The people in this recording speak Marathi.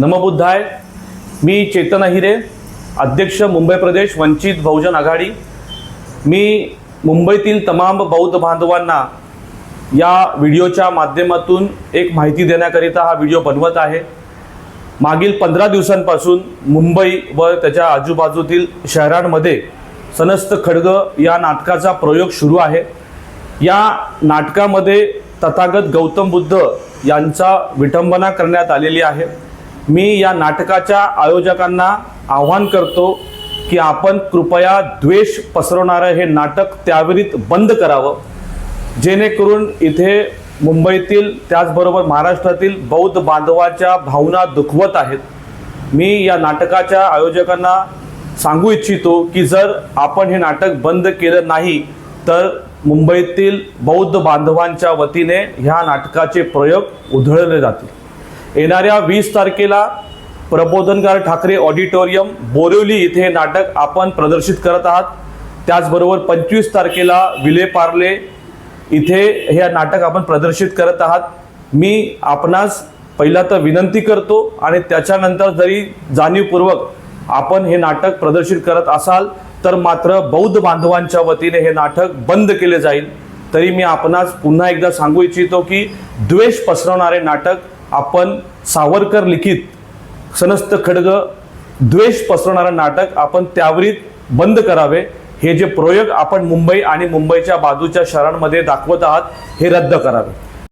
नमबुद्धाय. मी चेतन अहिरे अध्यक्ष मुंबई प्रदेश वंचित बहुजन आघाडी. मी मुंबईतील तमाम बौद्ध बांधवांना या व्हिडिओच्या माध्यमातून एक माहिती देण्याकरिता हा व्हिडिओ बनवत आहे. मागील पंधरा दिवसांपासून मुंबई व त्याच्या आजूबाजूतील शहरांमध्ये सनस्त खडग या नाटकाचा प्रयोग सुरू आहे. या नाटकामध्ये तथागत गौतम बुद्ध यांचा विटंबना करण्यात आलेली आहे. मी या नाटकाच्या आयोजकांना आव्हान करतो की आपण कृपया द्वेष पसरवणारं हे नाटक त्यावेळीत बंद करावं. जेणेकरून इथे मुंबईतील त्याचबरोबर महाराष्ट्रातील बौद्ध बांधवाच्या भावना दुखवत आहेत. मी या नाटकाच्या आयोजकांना सांगू इच्छितो की जर आपण हे नाटक बंद केलं नाही तर मुंबईतील बौद्ध बांधवांच्या वतीने ह्या नाटकाचे प्रयोग उधळले जातील. येणाऱ्या वीस तारखेला प्रबोधनकार ठाकरे ऑडिटोरियम बोरिवली इथे हे नाटक आपण प्रदर्शित करत आहात. त्याचबरोबर पंचवीस तारखेला विले पार्ले इथे हे नाटक आपण प्रदर्शित करत आहात. मी आपणास पहिला तर विनंती करतो आणि त्याच्यानंतर जरी जाणीवपूर्वक आपण हे नाटक प्रदर्शित करत असाल तर मात्र बौद्ध बांधवांच्या वतीने हे नाटक बंद केले जाईल. तरी मी आपणास पुन्हा एकदा सांगू इच्छितो की द्वेष पसरवणारे नाटक आपण सावरकर लिखित सनस्त खडग द्वेष पसरवणारं नाटक आपण त्यावरीत बंद करावे. हे जे प्रयोग आपण मुंबई आणि मुंबईच्या बाजूच्या शहरांमध्ये दाखवत आहात हे रद्द करावे.